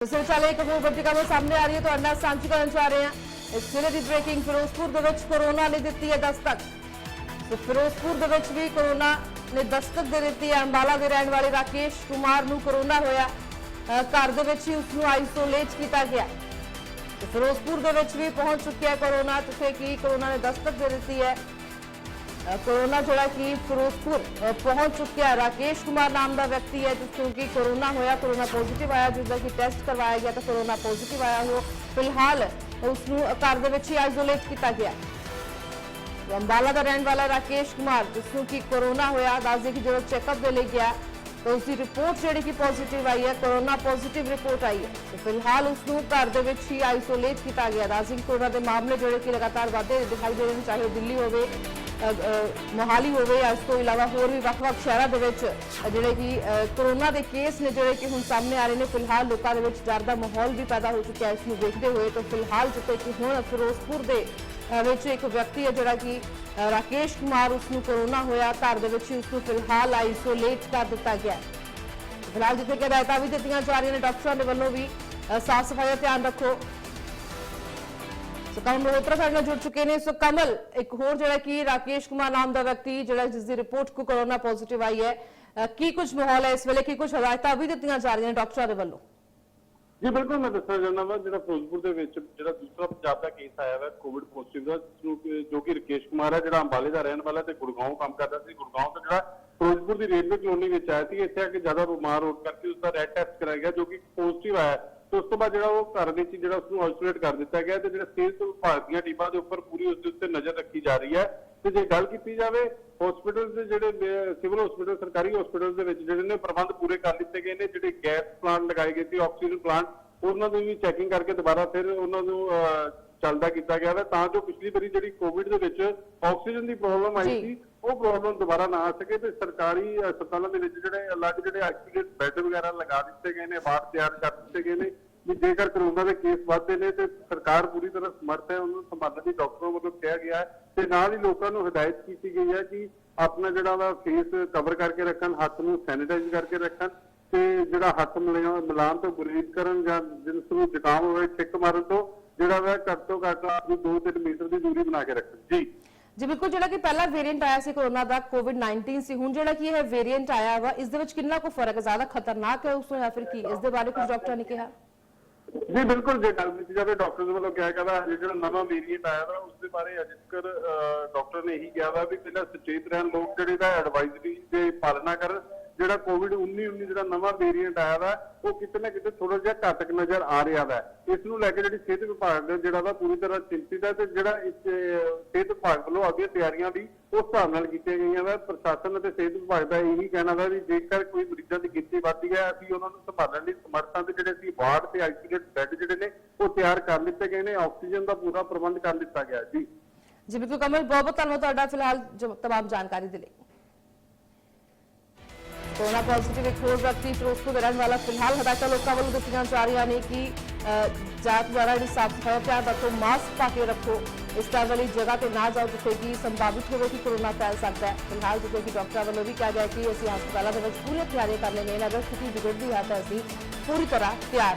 ਇਸ ਵਿੱਚ ਹਾਲੇ ਇੱਕ ਸਾਹਮਣੇ ਆ ਰਹੀ ਹੈ ਤੁਹਾਡੇ ਨਾਲ ਸਾਂਝੀ ਕਰਨ ਜਾ ਰਹੇ ਹਾਂ ਇਸ ਵੇਲੇ ਦੀ ਬ੍ਰੇਕਿੰਗ ਫਿਰੋਜ਼ਪੁਰ ਦੇ ਵਿੱਚ ਕੋਰੋਨਾ ਨੇ ਦਿੱਤੀ ਹੈ ਦਸਤਕ ਸੋ ਫਿਰੋਜ਼ਪੁਰ ਦੇ ਵਿੱਚ ਵੀ ਕੋਰੋਨਾ ਨੇ ਦਸਤਕ ਦੇ ਦਿੱਤੀ ਹੈ ਅੰਬਾਲਾ ਦੇ ਰਹਿਣ ਵਾਲੇ ਰਾਕੇਸ਼ ਕੁਮਾਰ ਨੂੰ ਕੋਰੋਨਾ ਹੋਇਆ ਘਰ ਦੇ ਵਿੱਚ ਹੀ ਉਸ ਨੂੰ ਆਈਸੋਲੇਟ ਕੀਤਾ ਗਿਆ ਤੇ ਫਿਰੋਜ਼ਪੁਰ ਦੇ ਵਿੱਚ ਵੀ ਪਹੁੰਚ ਚੁੱਕਿਆ ਹੈ ਕੋਰੋਨਾ ਜਿੱਥੇ ਕਿ ਕੋਰੋਨਾ ਨੇ ਦਸਤਕ ਦੇ ਦਿੱਤੀ ਹੈ ਅ, ਕੋਰੋਨਾ ਜਿਹੜਾ ਕਿ ਫਿਰੋਜ਼ਪੁਰ ਅ, ਪਹੁੰਚ ਚੁੱਕਿਆ ਹੈ। ਰਾਕੇਸ਼ ਕੁਮਾਰ ਨਾਮ ਦਾ ਵਿਅਕਤੀ ਹੈ ਜਿਸ ਨੂੰ ਕਿ ਕੋਰੋਨਾ ਹੋਇਆ ਕੋਰੋਨਾ ਪੋਜ਼ਿਟਿਵ ਆਇਆ। ਜਿਸ ਦਾ ਕਿ ਟੈਸਟ ਕਰਵਾਇਆ ਗਿਆ ਤਾਂ ਕੋਰੋਨਾ ਪੋਜ਼ਿਟਿਵ ਆਇਆ ਹੋ ਫਿਲਹਾਲ ਉਸ ਘਰ ਦੇ ਵਿੱਚ ਹੀ ਆਈਸੋਲੇਟ ਕੀਤਾ ਗਿਆ। ਅੰਬਾਲਾ ਦਾ ਰਹਿਣ ਵਾਲਾ ਰਾਕੇਸ਼ ਕੁਮਾਰ ਜਿਸ ਨੂੰ ਕਿ ਕੋਰੋਨਾ ਹੋਇਆ ਦੱਸਦੇ ਕਿ ਜਦੋਂ ਚੈੱਕਅਪ ਦੇ ਲਈ ਗਿਆ ਤਾਂ ਉਸ ਦੀ ਰਿਪੋਰਟ ਜਿਹੜੀ ਕਿ ਪੋਜ਼ਿਟਿਵ ਆਈ ਹੈ ਕੋਰੋਨਾ ਪੋਜ਼ਿਟਿਵ ਰਿਪੋਰਟ ਆਈ ਹੈ। ਤੇ ਫਿਲਹਾਲ ਉਸ ਨੂੰ ਘਰ ਦੇ ਵਿੱਚ ਹੀ ਆਈਸੋਲੇਟ ਕੀਤਾ ਗਿਆ। ਦੱਸਦੇ ਕਿ ਕੋਰੋਨਾ ਦੇ ਮਾਮਲੇ ਜਿਹੜੇ ਕਿ ਲਗਾਤਾਰ ਵਧਦੇ ਦਿਖਾਈ ਦੇ ਰਹੇ ਨੇ ਚਾਹੇ ਉਹ ਦਿੱਲੀ ਹੋਵੇ ਮੋਹਾਲੀ ਹੋਵੇ ਜਾਂ ਇਸ ਤੋਂ ਇਲਾਵਾ ਹੋਰ ਵੀ ਵੱਖ-ਵੱਖ ਸ਼ਹਿਰਾਂ ਦੇ ਵਿੱਚ ਜਿਹੜੇ ਕਿ ਕਰੋਨਾ ਦੇ ਕੇਸ ਨੇ ਜਿਹੜੇ ਕਿ ਹੁਣ ਸਾਹਮਣੇ ਆ ਰਹੇ ਨੇ, ਫਿਲਹਾਲ ਲੋਕਾਂ ਦੇ ਵਿੱਚ ਡਰ ਦਾ ਮਾਹੌਲ ਵੀ ਪੈਦਾ ਹੋ ਚੁੱਕਿਆ ਇਸ ਨੂੰ ਦੇਖਦੇ ਹੋਏ ਤਾਂ ਫਿਲਹਾਲ ਜਿੱਥੇ ਕਿ ਹੁਣ ਫਿਰੋਜ਼ਪੁਰ ਦੇ ਵਿੱਚ ਇੱਕ ਵਿਅਕਤੀ ਹੈ ਜਿਹੜਾ ਕਿ ਰਾਕੇਸ਼ ਕੁਮਾਰ, ਉਸ ਨੂੰ ਕੋਰੋਨਾ ਹੋਇਆ, ਘਰ ਦੇ ਵਿੱਚ ਹੀ ਉਸ ਨੂੰ ਫਿਲਹਾਲ ਆਈਸੋਲੇਟ ਕਰ ਦਿੱਤਾ ਗਿਆ ਫਿਲਹਾਲ ਜਿੱਥੇ ਕਿ ਹਦਾਇਤਾਂ ਵੀ ਦਿੱਤੀਆਂ ਜਾ ਰਹੀਆਂ ਨੇ, ਡਾਕਟਰਾਂ ਦੇ ਵੱਲੋਂ ਵੀ ਸਾਫ਼ ਸਫ਼ਾਈ ਦਾ ਧਿਆਨ ਰੱਖੋ। ਸੋ ਕਮਲ ਮਲਹੋਤਰਾ ਸਾਡੇ ਨਾਲ ਜੁੜ ਚੁੱਕੇ ਨੇ। ਸੋ ਕਮਲ ਇੱਕ ਹੋਰ ਜਿਹੜਾ ਕਿ ਰਾਕੇਸ਼ ਕੁਮਾਰ ਨਾਮ ਦਾ ਵਿਅਕਤੀ, ਜਿਹੜਾ ਜਿਸ ਦੀ ਰਿਪੋਰਟ ਕੋ ਕੋਰੋਨਾ ਪੋਜ਼ਿਟਿਵ ਆਈ ਹੈ ਕੀ ਕੁਝ ਮਾਹੌਲ ਹੈ ਇਸ ਵੇਲੇ? ਕੀ ਕੁਝ ਹਦਾਇਤਾਂ ਵੀ ਦਿੱਤੀਆਂ ਜਾ ਰਹੀਆਂ ਡਾਕਟਰਾਂ ਦੇ ਵੱਲੋਂ? ਜੀ, ਬਿਲਕੁਲ ਮੈਂ ਦੱਸਣਾ ਚਾਹੁੰਦਾ ਵਾ, ਜਿਹੜਾ ਫਿਰੋਜ਼ਪੁਰ ਦੇ ਵਿੱਚ ਜਿਹੜਾ ਦੂਸਰਾ ਪੰਜਾਬ ਦਾ ਕੇਸ ਆਇਆ ਹੈ ਕੋਵਿਡ ਪੋਜ਼ਿਟਿਵ ਦਾ, ਜੋ ਕਿ- ਜੋ ਰਕੇਸ਼ ਕੁਮਾਰ ਹੈ ਜਿਹੜਾ ਅੰਬਾਲੇ ਦਾ ਰਹਿਣ ਵਾਲਾ ਤੇ ਗੁੜਗਾਉਂ ਕੰਮ ਕਰਦਾ ਸੀ। ਗੁੜਗਾਉਂ ਤੋਂ ਜਿਹੜਾ ਫਿਰੋਜ਼ਪੁਰ ਦੀ ਰੇਲਵੇ ਕਲੋਨੀ ਵਿੱਚ ਆਇਆ ਸੀ, ਇੱਥੇ ਆ ਕੇ ਜ਼ਿਆਦਾ ਬਿਮਾਰ ਹੋਣ ਕਰਕੇ ਉਸ ਦਾ ਰੈਡ ਟੈਸਟ ਕਰਾਇਆ ਗਿਆ, ਜੋ ਕਿ ਪੋਜ਼ਿਟਿਵ ਆਇਆ। ਉਸ ਤੋਂ ਬਾਅਦ ਜਿਹੜਾ ਉਹ ਘਰ ਵਿੱਚ ਜਿਹੜਾ ਉਸ ਨੂੰ ਆਈਸੋਲੇਟ ਕਰ ਦਿੱਤਾ ਗਿਆ ਤੇ ਜਿਹੜਾ ਸਿਹਤ ਵਿਭਾਗ ਦੀਆਂ ਟੀਮਾਂ ਦੇ ਉੱਪਰ ਪੂਰੀ ਉਸ ਦੇ ਉੱਤੇ ਨਜ਼ਰ ਰੱਖੀ ਜਾ ਰਹੀ ਹੈ। ਤੇ ਜੇ ਗੱਲ ਕੀਤੀ ਜਾਵੇ ਹਸਪੀਟਲ ਦੇ ਜਿਹੜੇ ਸਿਵਲ ਹਸਪੀਟਲ ਸਰਕਾਰੀ ਹਸਪੀਟਲ ਦੇ ਵਿੱਚ ਜਿਹੜੇ ਨੇ ਪ੍ਰਬੰਧ ਪੂਰੇ ਕਰ ਦਿੱਤੇ ਗਏ ਨੇ ਜਿਹੜੇ ਗੈਸ ਪਲਾਂਟ ਲਗਾਏ ਗਏ ਸੀ ਆਕਸੀਜਨ ਪਲਾਂਟ ਉਹਨਾਂ ਦੀ ਵੀ ਚੈਕਿੰਗ ਕਰਕੇ ਦੁਬਾਰਾ ਫਿਰ ਉਹਨਾਂ ਨੂੰ ਅਹ, ਚੱਲਦਾ ਕੀਤਾ ਗਿਆ ਹੈ ਤਾਂ ਜੋ ਪਿਛਲੀ ਵਾਰੀ ਜਿਹੜੀ ਕੋਵਿਡ ਦੇ ਵਿੱਚ ਆਕਸੀਜਨ ਦੀ ਪ੍ਰੋਬਲਮ ਆਈ। ਸੀ ਉਹ ਪ੍ਰੋਬਲਮ ਦੁਬਾਰਾ ਨਾ ਆ ਸਕੇ ਤੇ ਸਰਕਾਰੀ ਹਸਪਤਾਲਾਂ ਦੇ ਵਿੱਚ ਜਿਹੜੇ ਅਲੱਗ ਜਿਹੜੇ ਆਈਸੋਲੇਟ ਬੈੱਡ ਵਗੈਰਾ ਲਗਾ ਦਿੱਤੇ ਗਏ ਨੇ ਵਾਰਡ ਤਿਆਰ ਕਰ ਦਿੱਤੇ ਗਏ ਨੇ ਵੀ ਜੇਕਰ ਕਰੋਨਾ ਦੇ ਕੇਸ ਵੱਧਦੇ ਨੇ ਤੇ ਸਰਕਾਰ ਪੂਰੀ ਤਰ੍ਹਾਂ ਸਮਰਥ ਹੈ ਉਹਨਾਂ ਨੂੰ ਸੰਭਾਲਣ ਦੀ ਡਾਕਟਰਾਂ ਵੱਲੋਂ ਕਿਹਾ ਗਿਆ ਹੈ ਤੇ ਨਾਲ ਹੀ ਲੋਕਾਂ ਨੂੰ ਹਦਾਇਤ ਕੀਤੀ ਗਈ ਹੈ ਕਿ ਆਪਣਾ ਜਿਹੜਾ ਵਾ ਫੇਸ ਕਵਰ ਕਰਕੇ ਰੱਖਣ ਹੱਥ ਨੂੰ ਸੈਨੀਟਾਈਜ਼ ਕਰਕੇ ਰੱਖਣ ਤੇ ਜਿਹੜਾ ਹੱਥ ਮਿਲਾ- ਮਿਲਾਉਣ ਤੋਂ ਗੁਰੇਜ਼ ਕਰਨ ਜਾਂ ਜਿਸ ਨੂੰ ਜ਼ੁਕਾਮ ਹੋਵੇ ਛਿੱਕ ਮਾਰਨ ਤੋਂ ਜਿਹੜਾ ਵਾ ਘੱਟ ਤੋਂ ਘੱਟ ਆਪਣੀ 2-3 ਮੀਟਰ ਦੀ ਦੂਰੀ ਬਣਾ ਕੇ ਰੱਖਣ। ਜੀ। ਜੀ ਬਿਲਕੁਲ ਜਿਹੜਾ ਕਿ ਪਹਿਲਾ ਵੇਰੀਐਂਟ ਆਇਆ ਸੀ ਕੋਰੋਨਾ ਦਾ ਕੋਵਿਡ-19 ਸੀ ਹੁਣ ਜਿਹੜਾ ਕਿ ਇਹ ਵੇਰੀਐਂਟ ਆਇਆ ਵਾ ਇਸ ਦੇ ਵਿੱਚ ਕਿੰਨਾ ਕੁ ਫ਼ਰਕ ਹੈ? ਜ਼ਿਆਦਾ ਖਤਰਨਾਕ ਹੈ ਉਸ ਤੋਂ ਜਾਂ ਫਿਰ ਕੀ? ਇਸ ਦੇ ਬਾਰੇ ਕੁਝ ਡਾਕਟਰਾਂ ਨੇ ਕਿਹਾ? ਜੀ ਬਿਲਕੁਲ ਜੇ ਗੱਲ ਕੀਤੀ ਜਾਵੇ ਡਾਕਟਰ ਦੇ ਵੱਲੋਂ ਕਿਹਾ ਅਜੇ ਜਿਹੜਾ ਨਵਾਂ ਵੇਰੀਐਂਟ ਆਇਆ ਵਾ ਉਸ ਦੇ ਬਾਰੇ ਅਜੇ ਤੱਕ ਡਾਕਟਰ ਨੇ ਇਹੀ ਕਿਹਾ ਵਾ ਵੀ ਪਹਿਲਾਂ ਸੁਚੇਤ ਰਹਿਣ ਲੋਕ ਜਿਹੜੇ ਦਾ ਐਡਵਾਈਜ਼ਰੀ ਦੇ ਪਾਲਣਾ ਕਰਨ। ਜਿਹੜਾ ਕੋਵਿਡ 19 19 ਜਿਹੜਾ ਨਵਾਂ ਵੇਰੀਐਂਟ ਆਇਆ ਵਾ, ਉਹ ਕਿਤੇ ਨਾ ਕਿਤੇ ਥੋੜਾ ਜਿਹਾ ਘਾਤਕ ਨਜ਼ਰ ਆ ਰਿਹਾ ਵਾ। ਇਸ ਨੂੰ ਲੈ ਕੇ ਜਿਹੜੀ ਸਿਹਤ ਵਿਭਾਗ ਦਾ ਜਿਹੜਾ ਵਾ ਪੂਰੀ ਤਰ੍ਹਾਂ ਚਿੰਤਿਤ ਹੈ ਤੇ ਜਿਹੜਾ ਇਸ ਸਿਹਤ ਵਿਭਾਗ ਵੱਲੋਂ ਆਪਣੀਆਂ ਤਿਆਰੀਆਂ ਵੀ ਉਸ ਹਿਸਾਬ ਨਾਲ ਕੀਤੀਆਂ ਗਈਆਂ ਵਾ। ਪ੍ਰਸ਼ਾਸਨ ਅਤੇ ਸਿਹਤ ਵਿਭਾਗ ਦਾ ਇਹੀ ਕਹਿਣਾ ਵਾ ਵੀ ਜੇਕਰ ਕੋਈ ਮਰੀਜ਼ਾਂ ਦੀ ਗਿਣਤੀ ਵੱਧਦੀ ਹੈ, ਅਸੀਂ ਉਹਨਾਂ ਨੂੰ ਸੰਭਾਲਣ ਲਈ ਸਮਰਥਾਂ ਦੇ ਜਿਹੜੇ ਅਸੀਂ ਵਾਰਡ ਤੇ ਆਈਸੋਲੇਟ ਬੈੱਡ ਜਿਹੜੇ ਨੇ, ਉਹ ਤਿਆਰ ਕਰ ਲਿੱਤੇ ਗਏ ਨੇ। ਆਕਸੀਜਨ ਦਾ ਪੂਰਾ ਪ੍ਰਬੰਧ ਕਰ ਦਿੱਤਾ ਗਿਆ ਜੀ। ਜੀ, ਬਿਲਕੁਲ ਕਮਲ ਬਹੁਤ ਬਹੁਤ ਧੰਨਵਾਦ ਤੁਹਾਡਾ ਫਿਲਹਾਲ ਜੋ ਤਮਾਮ ਜਾਣਕਾਰੀ ਦੇ ਲਈ। ਕੋਰੋਨਾ ਪੋਜ਼ਿਟਿਵ ਇੱਕ ਹੋਰ ਵਿਅਕਤੀ ਫਿਰੋਜ਼ਪੁਰ ਦਾ ਰਹਿਣ ਵਾਲਾ ਫਿਲਹਾਲ ਹਦਾਇਤਾਂ ਲੋਕਾਂ ਵੱਲੋਂ ਦਿੱਤੀਆਂ ਜਾ ਰਹੀਆਂ ਨੇ ਕਿ ਅ, ਜਾਤ ਦੁਆਰਾ ਜਿਹੜੀ ਸਾਫ਼ ਸਫ਼ਾਈ ਧਿਆਨ ਰੱਖੋ ਮਾਸਕ ਪਾ ਕੇ ਰੱਖੋ ਇਸ ਤਰ੍ਹਾਂ ਵਾਲੀ ਜਗ੍ਹਾ ਤੇ ਨਾ ਜਾਓ ਜਿੱਥੇ ਕਿ ਸੰਭਾਵਿਤ ਹੋਵੇ ਕਿ ਕੋਰੋਨਾ ਫੈਲ ਸਕਦਾ ਹੈ। ਫਿਲਹਾਲ ਜਿੱਥੇ ਕਿ ਡਾਕਟਰਾਂ ਵੱਲੋਂ ਵੀ ਕਿਹਾ ਗਿਆ ਕਿ ਅਸੀਂ ਹਸਪਤਾਲਾਂ ਦੇ ਵਿੱਚ ਪੂਰੀ ਤਿਆਰੀ ਕਰ ਲੈਣੇ ਨੇ ਅਗਰ ਸਥਿਤੀ ਵਿਗੜਦੀ ਹੈ ਤਾਂ ਅਸੀਂ ਪੂਰੀ ਤਰ੍ਹਾਂ ਤਿਆਰ